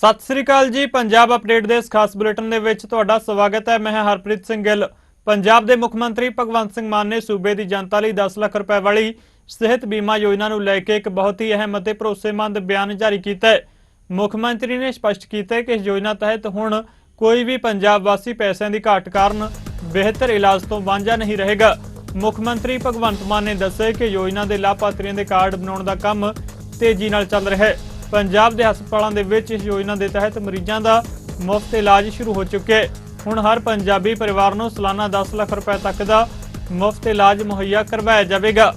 ਸਤਿ ਸ੍ਰੀ ਅਕਾਲ ਜੀ, ਪੰਜਾਬ ਅਪਡੇਟ ਦੇ ਇਸ ਖਾਸ ਬੁਲੇਟਿਨ ਦੇ ਵਿੱਚ ਤੁਹਾਡਾ ਸਵਾਗਤ ਹੈ। ਮੈਂ ਹਰਪ੍ਰੀਤ ਸਿੰਘ ਗਿੱਲ। ਪੰਜਾਬ ਦੇ ਮੁੱਖ ਮੰਤਰੀ ਭਗਵੰਤ ਸਿੰਘ ਮਾਨ ਨੇ ਸੂਬੇ ਦੀ ਜਨਤਾ ਲਈ 10 ਲੱਖ ਰੁਪਏ ਵਾਲੀ ਸਿਹਤ ਬੀਮਾ ਯੋਜਨਾ ਨੂੰ ਲੈ ਕੇ ਇੱਕ ਬਹੁਤ ਹੀ ਅਹਿਮ ਅਤੇ ਭਰੋਸੇਮੰਦ ਬਿਆਨ ਜਾਰੀ ਕੀਤਾ ਹੈ। ਮੁੱਖ ਮੰਤਰੀ ਨੇ ਸਪਸ਼ਟ ਕੀਤਾ ਹੈ ਕਿ ਇਸ ਯੋਜਨਾ ਤਹਿਤ ਹੁਣ ਕੋਈ ਵੀ ਪੰਜਾਬ ਵਾਸੀ ਪੈਸਿਆਂ ਦੀ ਘਾਟ ਕਾਰਨ ਬਿਹਤਰ ਇਲਾਜ ਤੋਂ ਵਾਂਝਾ ਨਹੀਂ ਰਹੇਗਾ। ਮੁੱਖ ਮੰਤਰੀ ਭਗਵੰਤ ਮਾਨ ਨੇ ਦੱਸਿਆ ਕਿ ਯੋਜਨਾ ਦੇ ਲਾਭਪਾਤਰੀਆਂ ਦੇ ਕਾਰਡ ਬਣਾਉਣ ਦਾ ਕੰਮ ਤੇਜ਼ੀ ਨਾਲ ਚੱਲ ਰਿਹਾ ਹੈ। ਪੰਜਾਬ ਦੇ ਹਸਪਤਾਲਾਂ ਦੇ ਵਿੱਚ ਇਸ ਯੋਜਨਾ ਦੇ ਤਹਿਤ ਮਰੀਜ਼ਾਂ ਦਾ ਮੁਫਤ ਇਲਾਜ ਸ਼ੁਰੂ ਹੋ ਚੁੱਕਿਆ ਹੈ ਹੁਣ ਹਰ ਪੰਜਾਬੀ ਪਰਿਵਾਰ ਨੂੰ ਸਾਲਾਨਾ 10 ਲੱਖ ਰੁਪਏ ਤੱਕ ਦਾ ਮੁਫਤ ਇਲਾਜ ਮੁਹੱਈਆ ਕਰਵਾਇਆ ਜਾਵੇਗਾ।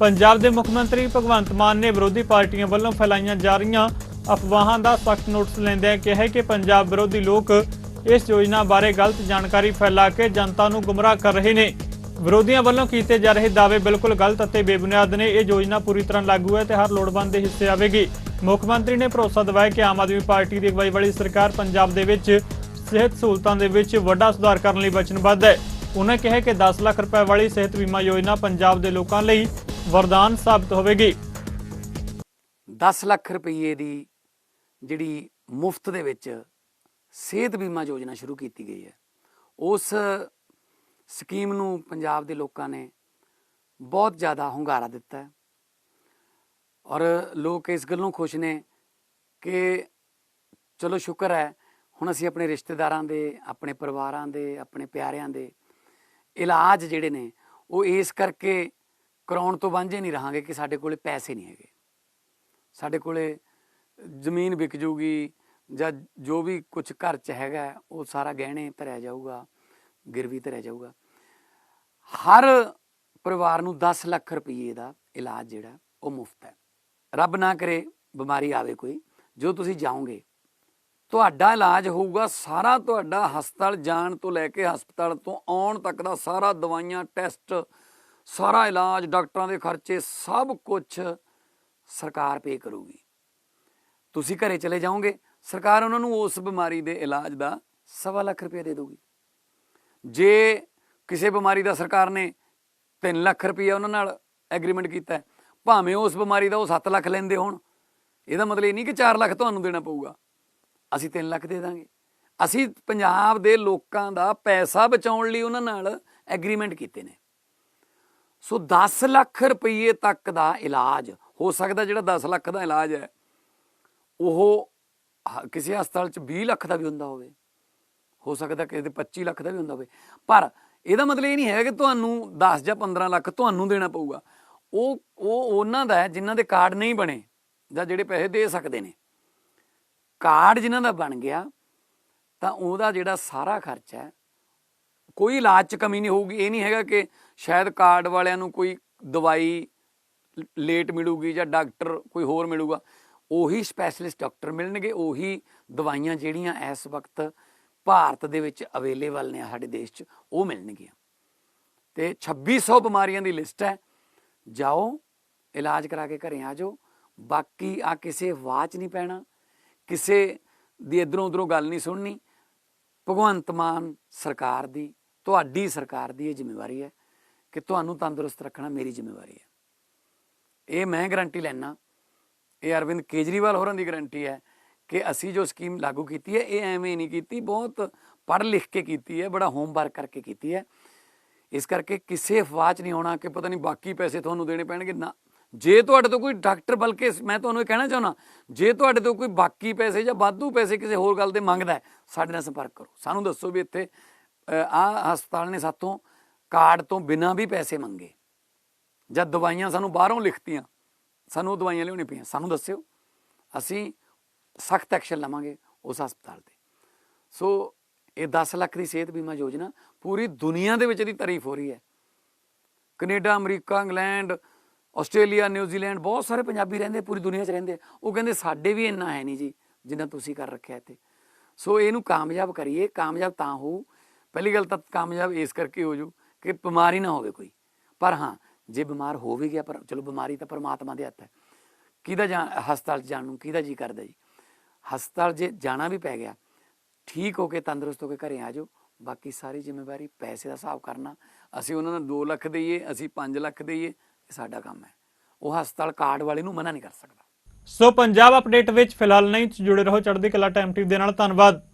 ਪੰਜਾਬ ਦੇ ਮੁੱਖ ਮੰਤਰੀ ਭਗਵੰਤ ਮਾਨ ਨੇ ਵਿਰੋਧੀ ਪਾਰਟੀਆਂ ਵੱਲੋਂ ਫੈਲਾਈਆਂ ਜਾ ਰਹੀਆਂ ਅਫਵਾਹਾਂ ਦਾ ਸਖਤ ਨੋਟਿਸ ਲੈਂਦਿਆਂ ਕਿਹਾ ਕਿ ਪੰਜਾਬ ਵਿਰੋਧੀ ਲੋਕ ਇਸ ਯੋਜਨਾ ਬਾਰੇ ਗਲਤ ਜਾਣਕਾਰੀ ਫੈਲਾ ਕੇ ਜਨਤਾ ਨੂੰ ਗੁੰਮਰਾਹ ਕਰ ਰਹੇ ਨੇ। ਵਿਰੋਧੀਆਂ ਵੱਲੋਂ ਕੀਤੇ ਜਾ ਰਹੇ ਦਾਅਵੇ ਬਿਲਕੁਲ ਗਲਤ ਅਤੇ ਬੇਬੁਨਿਆਦ ਨੇ। ਇਹ ਯੋਜਨਾ ਪੂਰੀ ਤਰ੍ਹਾਂ ਲਾਗੂ ਹੈ ਤੇ ਹਰ ਲੋੜਵੰਦ ਦੇ ਹਿੱਸੇ ਆਵੇਗੀ। ਮੁੱਖ ਮੰਤਰੀ ਨੇ ਭਰੋਸਾ ਦਿਵਾਇਆ ਕਿ ਆਮ ਆਦਮੀ ਪਾਰਟੀ ਦੀ ਅਗਵਾਈ ਵਾਲੀ ਸਰਕਾਰ ਪੰਜਾਬ ਦੇ ਵਿੱਚ ਸਿਹਤ ਸਹੂਲਤਾਂ ਦੇ ਵਿੱਚ ਵੱਡਾ ਸੁਧਾਰ ਕਰਨ ਲਈ ਵਚਨਬੱਧ ਹੈ। ਉਹਨਾਂ ਕਿਹਾ ਕਿ 10 ਲੱਖ ਰੁਪਏ ਵਾਲੀ ਸਿਹਤ ਬੀਮਾ ਯੋਜਨਾ ਪੰਜਾਬ ਦੇ ਲੋਕਾਂ ਲਈ ਵਰਦਾਨ ਸਾਬਤ ਹੋਵੇਗੀ। 10 ਲੱਖ ਰੁਪਏ ਦੀ ਜਿਹੜੀ ਮੁਫਤ ਦੇ ਵਿੱਚ ਸਿਹਤ ਬੀਮਾ ਯੋਜਨਾ ਸ਼ੁਰੂ ਕੀਤੀ ਗਈ ਹੈ। ਉਸ ਸਕੀਮ ਨੂੰ ਪੰਜਾਬ ਦੇ ਲੋਕਾਂ ਨੇ ਬਹੁਤ ਜ਼ਿਆਦਾ ਹੁੰਗਾਰਾ ਦਿੱਤਾ ਹੈ। ਔਰ ਲੋਕ ਇਸ ਗੱਲੋਂ ਖੁਸ਼ ਨੇ ਕਿ ਚਲੋ ਸ਼ੁਕਰ ਹੈ, ਹੁਣ ਅਸੀਂ ਆਪਣੇ ਰਿਸ਼ਤੇਦਾਰਾਂ ਦੇ, ਆਪਣੇ ਪਰਿਵਾਰਾਂ ਦੇ, ਆਪਣੇ ਪਿਆਰਿਆਂ ਦੇ ਇਲਾਜ ਜਿਹੜੇ ਨੇ, ਉਹ ਇਸ ਕਰਕੇ ਕਰਾਉਣ ਤੋਂ ਵਾਂਝੇ ਨਹੀਂ ਰਹਾਂਗੇ ਕਿ ਸਾਡੇ ਕੋਲੇ ਪੈਸੇ ਨਹੀਂ ਹੈਗੇ। ਸਾਡੇ ਕੋਲੇ ਜ਼ਮੀਨ ਵਿਕ ਜੂਗੀ ਜਾਂ ਜੋ ਵੀ ਕੁਝ ਘਰ 'ਚ ਹੈਗਾ ਉਹ ਸਾਰਾ ਗਹਿਣੇ ਧਰਿਆ ਜਾਊਗਾ, ਗਿਰਵੀ ਧਰਿਆ ਜਾਊਗਾ। ਹਰ ਪਰਿਵਾਰ ਨੂੰ 10 ਲੱਖ ਰੁਪਏ ਦਾ ਇਲਾਜ ਜਿਹੜਾ, ਉਹ ਮੁਫਤ ਹੈ। ਰੱਬ ਨਾ ਕਰੇ ਬਿਮਾਰੀ ਆਵੇ ਕੋਈ, ਜੋ ਤੁਸੀਂ ਜਾਓਗੇ। ਤੁਹਾਡਾ ਇਲਾਜ ਹੋਊਗਾ ਸਾਰਾ ਤੁਹਾਡਾ ਹਸਪਤਾਲ ਜਾਣ ਤੋਂ ਲੈ ਕੇ ਹਸਪਤਾਲ ਤੋਂ ਆਉਣ ਤੱਕ ਦਾ ਸਾਰਾ ਦਵਾਈਆਂ, ਟੈਸਟ, ਸਾਰਾ ਇਲਾਜ, ਡਾਕਟਰਾਂ ਦੇ ਖਰਚੇ, ਸਭ ਕੁਝ ਸਰਕਾਰ ਪੇ ਕਰੂਗੀ। ਤੁਸੀਂ ਘਰੇ ਚਲੇ ਜਾਓਗੇ, ਸਰਕਾਰ ਉਹਨਾਂ ਨੂੰ ਉਸ ਬਿਮਾਰੀ ਦੇ ਇਲਾਜ ਦਾ ਸਵਾ ਲੱਖ ਰੁਪਏ ਦੇ ਦੇਊਗੀ। ਜੇ ਕਿਸੇ ਬਿਮਾਰੀ ਦਾ ਸਰਕਾਰ ਨੇ 3 ਲੱਖ ਰੁਪਏ ਉਹਨਾਂ ਨਾਲ ਐਗਰੀਮੈਂਟ ਕੀਤਾ ਭਾਵੇਂ ਉਸ ਬਿਮਾਰੀ ਦਾ ਉਹ 7 ਲੱਖ ਲੈਂਦੇ ਹੋਣ, ਇਹਦਾ ਮਤਲਬ ਇਹ ਨਹੀਂ ਕਿ 4 ਲੱਖ ਤੁਹਾਨੂੰ ਦੇਣਾ ਪਊਗਾ। ਅਸੀਂ 3 ਲੱਖ ਦੇ ਦਾਂਗੇ। ਅਸੀਂ ਪੰਜਾਬ ਦੇ ਲੋਕਾਂ ਦਾ ਪੈਸਾ ਬਚਾਉਣ ਲਈ ਉਹਨਾਂ ਨਾਲ ਐਗਰੀਮੈਂਟ ਕੀਤੇ ਨੇ। ਸੋ 10 ਲੱਖ ਰੁਪਏ ਤੱਕ ਦਾ ਇਲਾਜ, ਹੋ ਸਕਦਾ ਜਿਹੜਾ 10 ਲੱਖ ਦਾ ਇਲਾਜ ਹੈ, ਉਹ ਹ- ਕਿਸੇ ਹਸਪਤਾਲ 'ਚ 20 ਲੱਖ ਦਾ ਵੀ ਹੁੰਦਾ ਹੋਵੇ। ਹੋ ਸਕਦਾ ਕਿਸੇ ਦੇ 25 ਲੱਖ ਦਾ ਵੀ ਹੁੰਦਾ ਹੋਵੇ। ਪਰ ਇਹਦਾ ਮਤਲਬ ਇਹ ਨਹੀਂ ਹੈ ਕਿ ਤੁਹਾਨੂੰ 10 ਜਾਂ 15 ਲੱਖ ਤੁਹਾਨੂੰ ਦੇਣਾ ਪਊਗਾ। ਉਹ ਉਹ ਉਹਨਾਂ ਦਾ ਹੈ ਜਿਨ੍ਹਾਂ ਦੇ ਕਾਰਡ ਨਹੀਂ ਬਣੇ ਜਾਂ ਜਿਹੜੇ ਪੈਸੇ ਦੇ ਸਕਦੇ ਨੇ। ਕਾਰਡ ਜਿਨ੍ਹਾਂ ਦਾ ਬਣ ਗਿਆ, ਤਾਂ ਉਹਦਾ ਜਿਹੜਾ ਸਾਰਾ ਖਰਚਾ ਹੈ, ਕੋਈ ਇਲਾਜ 'ਚ ਕਮੀ ਨਹੀਂ ਹੋਊਗੀ। ਇਹ ਨਹੀਂ ਹੈਗਾ ਕਿ ਸ਼ਾਇਦ ਕਾਰਡ ਵਾਲਿਆਂ ਨੂੰ ਕੋਈ ਦਵਾਈ ਲੇਟ ਮਿਲੂਗੀ ਜਾਂ ਡਾਕਟਰ ਕੋਈ ਹੋਰ ਮਿਲੂਗਾ। ਉਹੀ ਸਪੈਸ਼ਲਿਸਟ ਡਾਕਟਰ ਮਿਲਣਗੇ, ਉਹੀ ਦਵਾਈਆਂ ਜਿਹੜੀਆਂ ਇਸ ਵਕਤ ਭਾਰਤ ਦੇ ਵਿੱਚ ਅਵੇਲੇਬਲ ਨੇ ਸਾਡੇ ਦੇਸ਼ 'ਚ, ਉਹ ਮਿਲਣਗੀਆਂ। ਤੇ 2600 ਬਿਮਾਰੀਆਂ ਦੀ ਲਿਸਟ ਹੈ। ਜਾਓ, ਇਲਾਜ ਕਰਾ ਕੇ ਘਰੇ ਆ ਜਾਓ। ਬਾਕੀ ਆ ਕਿਸੇ ਵਾਚ ਨਹੀਂ ਪੈਣਾ, ਕਿਸੇ ਦੀ ਇਧਰੋਂ ਉਧਰੋਂ ਗੱਲ ਨਹੀਂ ਸੁਣਨੀ। ਭਗਵੰਤ ਮਾਨ ਸਰਕਾਰ ਦੀ, ਤੁਹਾਡੀ ਸਰਕਾਰ ਦੀ ਇਹ ਜ਼ਿੰਮੇਵਾਰੀ ਹੈ ਕਿ ਤੁਹਾਨੂੰ ਤੰਦਰੁਸਤ ਰੱਖਣਾ ਮੇਰੀ ਜ਼ਿੰਮੇਵਾਰੀ ਹੈ। ਇਹ ਮੈਂ ਗਾਰੰਟੀ ਲੈਣਾ ਇਹ ਅਰਵਿੰਦ ਕੇਜਰੀਵਾਲ ਹੋਰਾਂ ਦੀ ਗਾਰੰਟੀ ਹੈ ਕਿ ਅਸੀਂ ਜੋ ਸਕੀਮ ਲਾਗੂ ਕੀਤੀ ਹੈ, ਇਹ ਐਵੇਂ ਨਹੀਂ ਕੀਤੀ, ਬਹੁਤ ਪੜ੍ਹ ਲਿਖ ਕੇ ਕੀਤੀ ਹੈ, ਬੜਾ ਹੋਮਵਰਕ ਕਰਕੇ ਕੀਤੀ ਹੈ। ਇਸ ਕਰਕੇ ਕਿਸੇ ਅਫਵਾਹ 'ਚ ਨਹੀਂ ਆਉਣਾ ਕਿ ਪਤਾ ਨਹੀਂ ਬਾਕੀ ਪੈਸੇ ਤੁਹਾਨੂੰ ਦੇਣੇ ਪੈਣਗੇ। ਨਾ, ਜੇ ਤੁਹਾਡੇ ਤੋਂ ਕੋਈ ਡਾਕਟਰ ਬਲਕਿ ਮੈਂ ਤੁਹਾਨੂੰ ਇਹ ਕਹਿਣਾ ਚਾਹੁੰਦਾ, ਜੇ ਤੁਹਾਡੇ ਤੋਂ ਕੋਈ ਬਾਕੀ ਪੈਸੇ ਜਾਂ ਵਾਧੂ ਪੈਸੇ ਕਿਸੇ ਹੋਰ ਗੱਲ 'ਤੇ ਮੰਗਦਾ ਸਾਡੇ ਨਾਲ ਸੰਪਰਕ ਕਰੋ। ਸਾਨੂੰ ਦੱਸੋ ਵੀ ਇੱਥੇ ਆ ਹਸਪਤਾਲ ਨੇ ਸਾਤੋਂ ਕਾਰਡ ਤੋਂ ਬਿਨਾਂ ਵੀ ਪੈਸੇ ਮੰਗੇ। ਜਾਂ ਦਵਾਈਆਂ ਸਾਨੂੰ ਬਾਹਰੋਂ ਲਿਖਤੀਆਂ, ਸਾਨੂੰ ਉਹ ਦਵਾਈਆਂ ਲਿਆਉਣੀ ਪਈਆਂ। ਸਾਨੂੰ ਦੱਸਿਓ, ਅਸੀਂ ਸਖਤ ਐਕਸ਼ਨ ਲਵਾਂਗੇ ਉਸ ਹਸਪਤਾਲ ਤੇ। ਸੋ ਇਹ 10 ਲੱਖ ਦੀ ਸਿਹਤ ਬੀਮਾ ਯੋਜਨਾ ਪੂਰੀ ਦੁਨੀਆ ਦੇ ਵਿੱਚ ਇਹਦੀ ਤਾਰੀਫ ਹੋ ਰਹੀ ਹੈ। Canada, America, England, Australia New Zealand ਬਹੁਤ ਸਾਰੇ ਪੰਜਾਬੀ ਰਹਿੰਦੇ, ਪੂਰੀ ਦੁਨੀਆ 'ਚ ਰਹਿੰਦੇ। ਉਹ ਕਹਿੰਦੇ, ਸਾਡੇ ਵੀ ਇੰਨਾ ਹੈ ਨਹੀਂ ਜੀ, ਜਿੰਨਾ ਤੁਸੀਂ ਕਰ ਰੱਖਿਆ ਇੱਥੇ। ਸੋ ਇਹਨੂੰ ਕਾਮਯਾਬ ਕਰੀਏ, ਕਾਮਯਾਬ ਤਾਂ ਹੋਊ। ਪਹਿਲੀ ਗੱਲ ਤਾਂ ਕਾਮਯਾਬ ਇਸ ਕਰਕੇ ਹੋ ਜੂ ਕਿ ਬਿਮਾਰੀ ਨਾ ਹੋਵੇ ਕੋਈ। ਪਰ ਹਾਂ, ਜੇ ਬਿਮਾਰ ਹੋ ਵੀ ਗਿਆ, ਪਰ ਚਲੋ ਬਿਮਾਰੀ ਤਾਂ ਪਰਮਾਤਮਾ ਦੇ ਹੱਥ ਹੈ। ਕਿਹਦਾ ਜਾ ਹਸਪਤਾਲ 'ਚ ਜਾਣ ਨੂੰ ਕਿਹਦਾ ਜੀ ਕਰਦਾ ਜੀ? ਹਸਪਤਾਲ ਜੇ ਜਾਣਾ ਵੀ ਪੈ ਗਿਆ। ਠੀਕ ਹੋ ਕੇ ਤੰਦਰੁਸਤ ਹੋ ਕੇ ਘਰੇ ਆ ਜਾਓ। ਬਾਕੀ ਸਾਰੀ ਜ਼ਿੰਮੇਵਾਰੀ ਪੈਸੇ ਦਾ ਹਿਸਾਬ ਕਰਨਾ। ਅਸੀਂ ਉਹਨਾਂ ਨੂੰ 2 ਲੱਖ ਦਈਏ, ਅਸੀਂ 5 ਲੱਖ ਦਈਏ, ਇਹ ਸਾਡਾ ਕੰਮ ਹੈ। ਉਹ ਹਸਪਤਾਲ ਕਾਰਡ ਵਾਲੇ ਨੂੰ ਮਨਾ ਨਹੀਂ ਕਰ ਸਕਦਾ। ਸੋ ਪੰਜਾਬ ਅਪਡੇਟ ਵਿੱਚ ਫਿਲਹਾਲ ਨਹੀਂ। ਜੁੜੇ ਰਹੋ ਚੜ੍ਹਦੀ ਕਲਾ ਟਾਈਮ ਟੀਵੀ ਦੇ ਨਾਲ। ਧੰਨਵਾਦ।